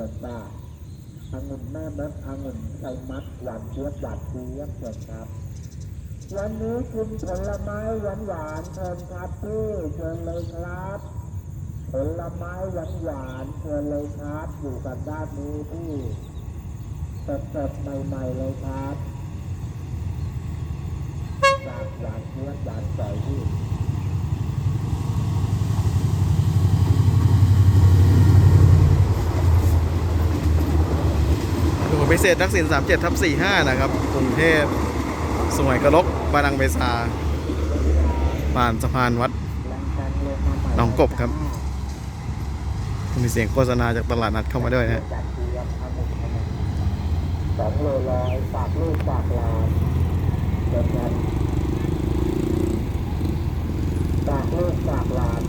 กิดได้องุ่นแม่มดองุ่นไข่มัดหวานเจี๊ยบหวานเจี๊ยบเกิดครับ วันนี้กินผลไม้หวานหวานเชิญครับพี่เชิญเลยครับ ผลไม้หวานหวานเชิญเลยครับ อยู่กันด้านนี้พี่สดๆใหม่ๆเลยครับจากหวานเจี๊ยบหวานใส พิเศษทักษิณ37ทับ45 นะครับ กรุงเทพสวยกระลกบานังเบซาผ่านสะพานวัดหนองกบครับ มีเสียงโฆษณาจากตลาดนัดเข้ามาด้วยนะสองโลร้อยฝากลูกฝากหลานเดินกันฝากลูกฝากหลาน